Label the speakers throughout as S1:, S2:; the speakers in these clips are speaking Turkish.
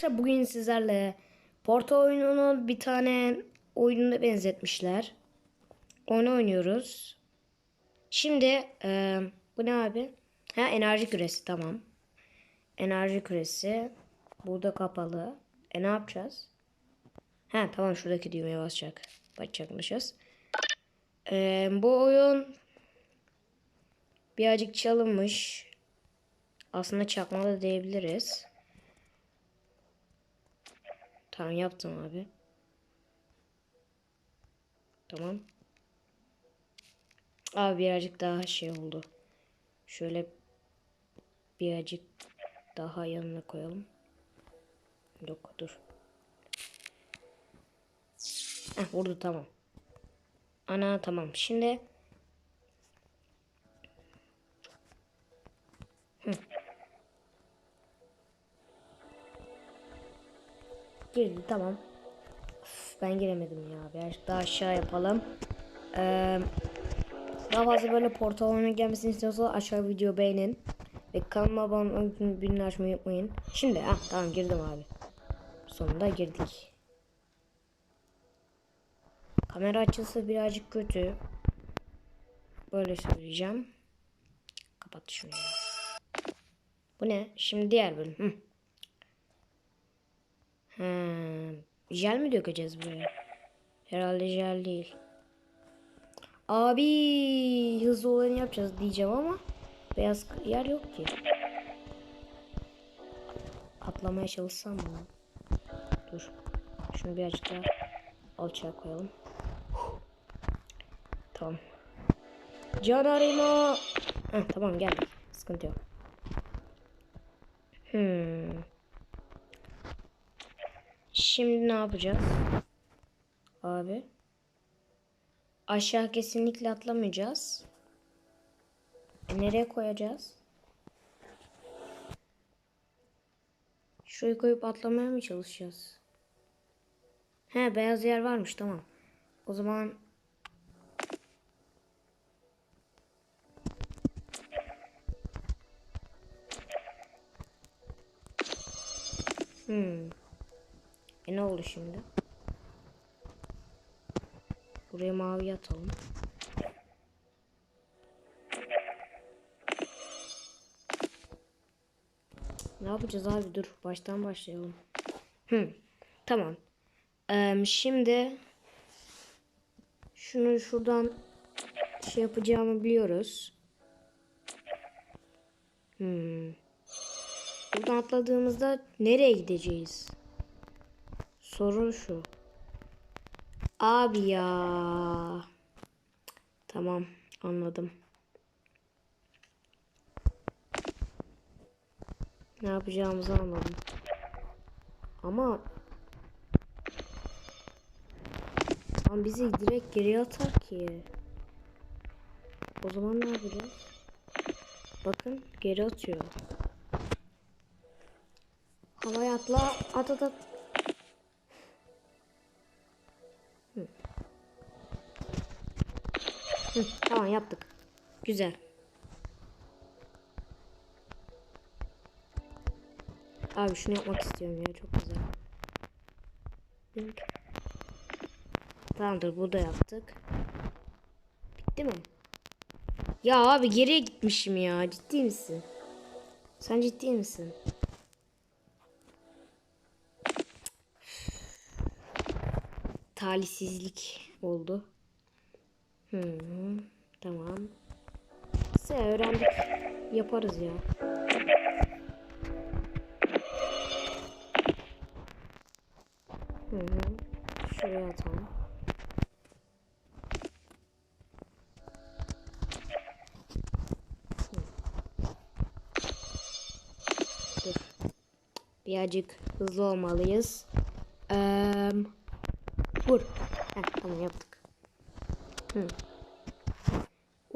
S1: Arkadaşlar bugün sizlerle Porto oyununu bir tane oyununa benzetmişler. Onu oynuyoruz. Şimdi e, bu ne abi? Ha enerji küresi tamam. Enerji küresi. Burada kapalı. E ne yapacağız? Ha tamam şuradaki düğmeye basacak. Basacakmışız. E, bu oyun birazcık çalınmış. Aslında çakma da diyebiliriz. Tamam yaptım abi. Tamam. Abi birazcık daha şey oldu. Şöyle birazcık daha yanına koyalım. Yok dur. Heh, vurdu tamam. Ana tamam. Şimdi. Girdi tamam. Üf, ben giremedim ya. Birazcık daha aşağı yapalım. Ee, daha fazla böyle portal oyunu gelmesini istiyorsanız aşağı video beğenin. Ve kanalıma abone olmayı, bildirimleri açmayı unutmayın. Şimdi ah tamam girdim abi. Sonunda girdik. Kamera açısı birazcık kötü. Böyle söyleyeceğim. Kapat şunu ya. Bu ne? Şimdi diğer bölüm. Hı. Hmm. Jel mi dökeceğiz buraya? Herhalde jel değil. Abi hızlı olanı yapacağız diyeceğim ama beyaz yer yok ki. Atlamaya çalışsam mı? Dur. Şunu birazcık daha alçağa koyalım. Tamam. Can arayma. Heh, tamam geldik. Sıkıntı yok. Hmm. Şimdi ne yapacağız? Abi. Aşağı kesinlikle atlamayacağız. E, nereye koyacağız? Şurayı koyup atlamaya mı çalışacağız? He beyaz yer varmış tamam. O zaman Hmm. E ne oldu şimdi? Buraya mavi atalım. Ne yapacağız abi? Dur. Baştan başlayalım. Hmm. Tamam. Ee, şimdi şunu şuradan şey yapacağımı biliyoruz. Hmm. Buradan atladığımızda nereye gideceğiz? Sorun şu. Abi ya. Tamam anladım. Ne yapacağımızı anladım. Ama Lan bizi direkt geriye atar ki. O zaman ne yapacağız? Bakın geri atıyor. Havaya atla. At at at. Hı, tamam yaptık. Güzel. Abi şunu yapmak istiyorum ya çok güzel. Tamamdır burada yaptık. Bitti mi? Ya abi geriye gitmişim ya. Ciddi misin? Sen ciddi misin? talihsizlik oldu. Hmm, tamam. Neyse öğrendik. Yaparız ya. Hı hı. Şuraya atalım. Dur. Birazcık hızlı olmalıyız. Eee... Vur. Heh, tamam yaptık. Hı.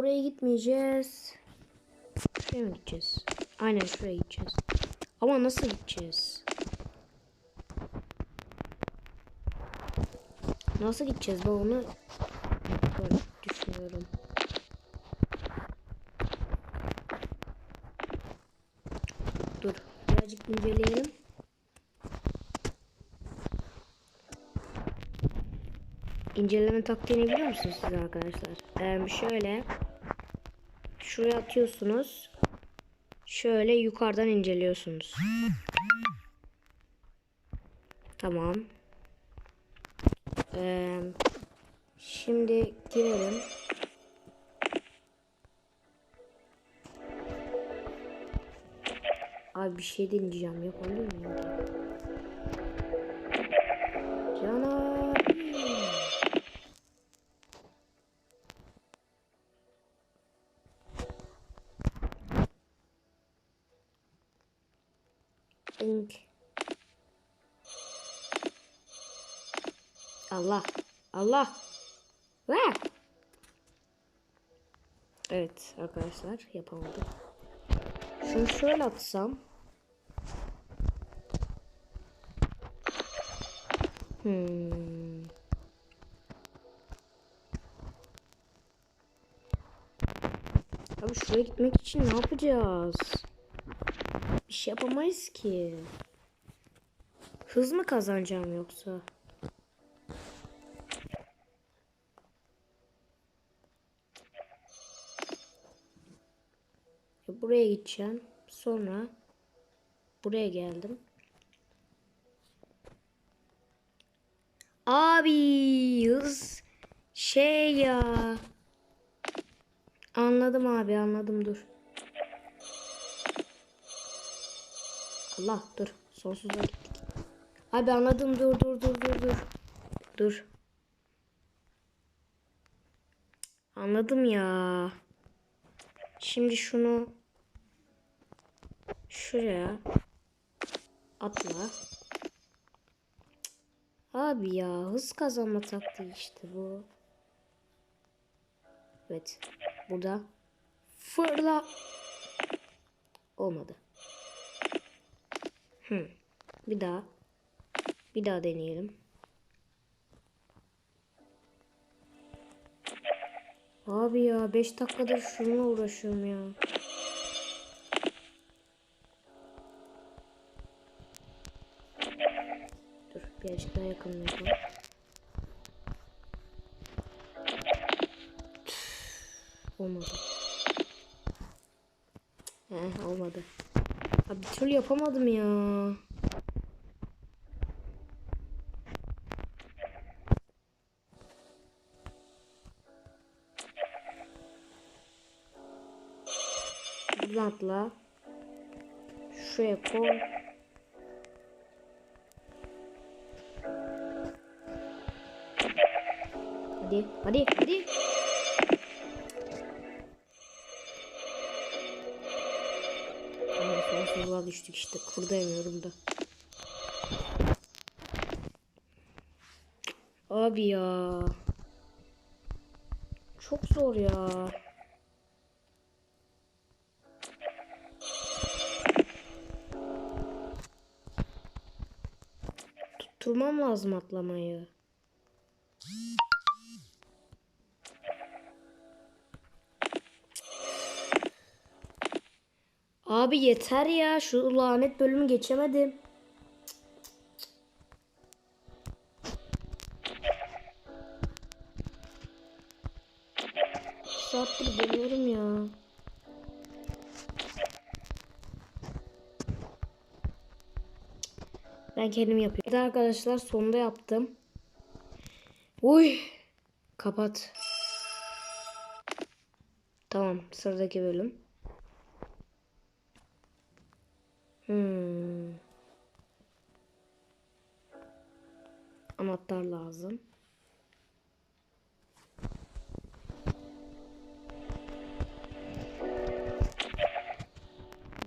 S1: Oraya gitmeyeceğiz. Şuraya gideceğiz? Aynen şuraya gideceğiz. Ama nasıl gideceğiz? Nasıl gideceğiz ben onu düşünüyorum. Dur birazcık inceleyelim. İnceleme taktiğini biliyor musunuz siz arkadaşlar? Ee, şöyle şuraya atıyorsunuz. Şöyle yukarıdan inceliyorsunuz. Tamam. Ee, şimdi girelim. Abi bir şey deneyeceğim. Yapabilir miyim? Allah. Allah. Vah. Evet arkadaşlar yapamadım. Şunu şöyle atsam. Hmm. Abi şuraya gitmek için ne yapacağız? Bir şey yapamayız ki. Hız mı kazanacağım yoksa? Buraya gideceğim. Sonra buraya geldim. Abi hız şey ya. Anladım abi anladım dur. Allah dur. Sonsuza gittik. Abi anladım dur dur dur dur dur. Dur. Anladım ya. Şimdi şunu şuraya atla. Abi ya hız kazanma taktiği işte bu. Evet. Burada fırla. Olmadı. Hmm. Bir daha. Bir daha deneyelim. Abi ya 5 dakikadır şununla uğraşıyorum ya. Birazcık daha yakın yapalım. Olmadı. Heh, olmadı. Abi bir türlü yapamadım ya. Buradan. Şuraya koy. Hadi, hadi, hadi. Sonsuzluğa düştük işte. Kurdayamıyorum da. Abi ya. Çok zor ya. Tutturmam lazım atlamayı. Abi yeter ya. Şu lanet bölümü geçemedim. Saattir deniyorum ya. Ben kendim yapıyorum. Arkadaşlar sonunda yaptım. Uy. Kapat. Tamam sıradaki bölüm. Hmm. Anahtar lazım.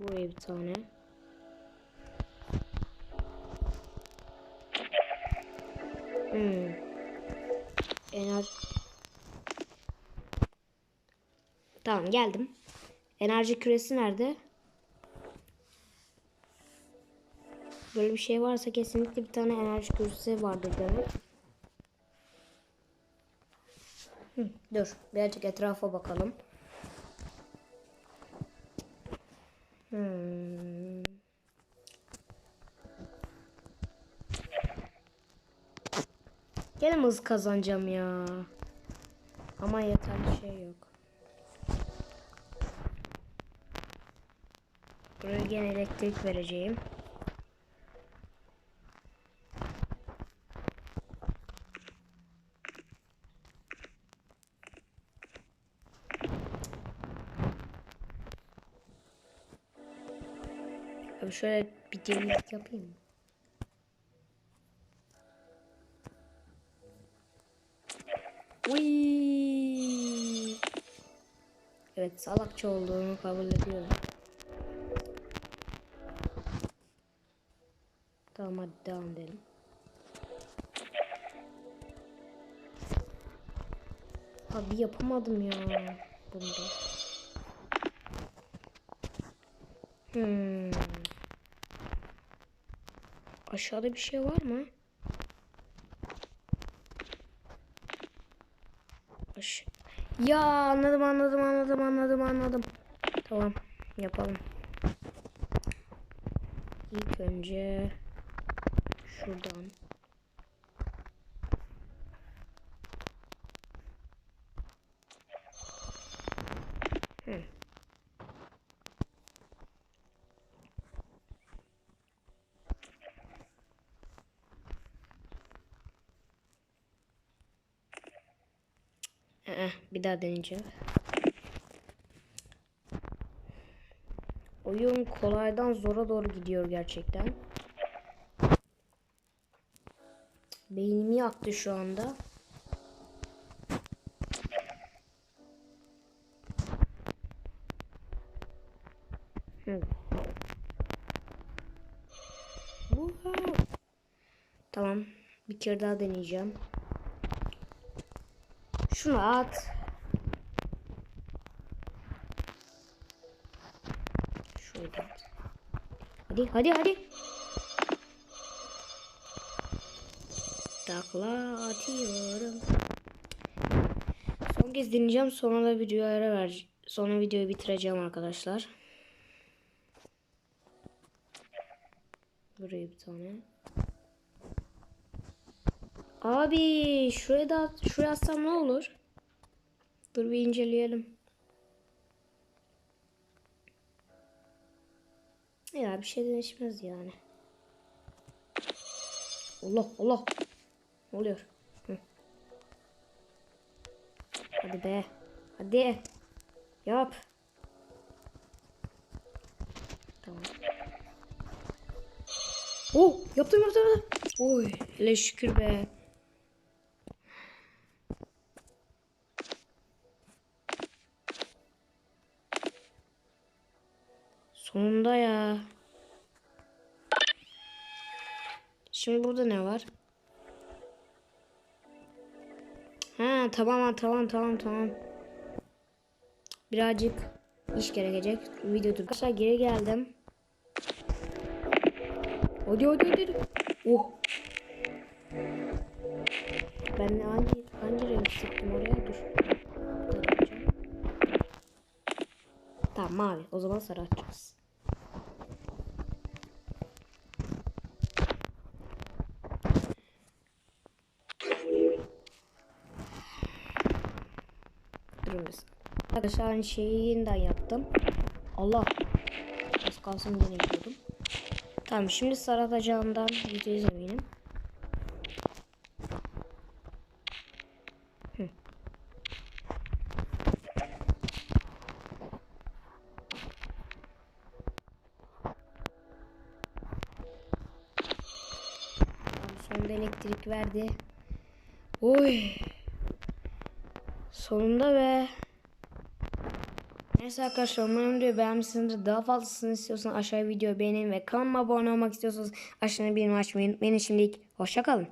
S1: Buraya bir tane. Hmm. Enerji. Tamam geldim. Enerji küresi nerede? Böyle bir şey varsa kesinlikle bir tane enerji küresi vardır demek. Hı, dur birazcık etrafa bakalım. Hmm. Gene mi hız kazanacağım ya? Ama yeterli şey yok. Buraya gene elektrik vereceğim. Abi şöyle bir delilik yapayım mı? Uy. Evet salakça olduğunu kabul ediyorum. Tamam hadi devam edelim. Abi yapamadım ya bunda. Hmm. Aşağıda bir şey var mı? Aş ya anladım anladım anladım anladım anladım. Tamam yapalım. İlk önce şuradan. Hı. Ee, bir daha deneyeceğim. Oyun kolaydan zora doğru gidiyor gerçekten. Beynimi yaktı şu anda. Hı. Tamam. Bir kere daha deneyeceğim. Şunu at. Şöyle. Hadi hadi hadi. Takla atıyorum. Son kez deneyeceğim. Sonra da videoya ara ver. Sonra videoyu bitireceğim arkadaşlar. Buraya bir tane. Abi şuraya da şuraya atsam ne olur? Dur bir inceleyelim. Ya bir şey değişmez yani. Allah Allah. Ne oluyor? Hı. Hadi be. Hadi. Yap. Tamam. Oh yaptım. yaptım. Oy hele şükür be. Sonunda ya. Şimdi burada ne var? Ha tamam tamam tamam tamam. Birazcık iş gerekecek. Video dur. Arkadaşlar geri geldim. Hadi hadi hadi. Oh. Ben hangi hangi renk sıktım oraya? Dur. Tamam mavi. O zaman sarı açacağız. Arkadaşlar aynı şeyi yeniden yaptım. Allah. Az kalsın yine gidiyordum. Tamam şimdi sarı atacağımdan video izlemeyelim. Hı. Sonunda elektrik verdi. Oy. Sonunda be. Neyse arkadaşlar umarım videoyu beğenmişsinizdir. Daha fazlasını istiyorsanız aşağıya videoyu beğenin ve kanalıma abone olmak istiyorsanız aşağıya bildirim açmayı unutmayın. Şimdilik hoşçakalın.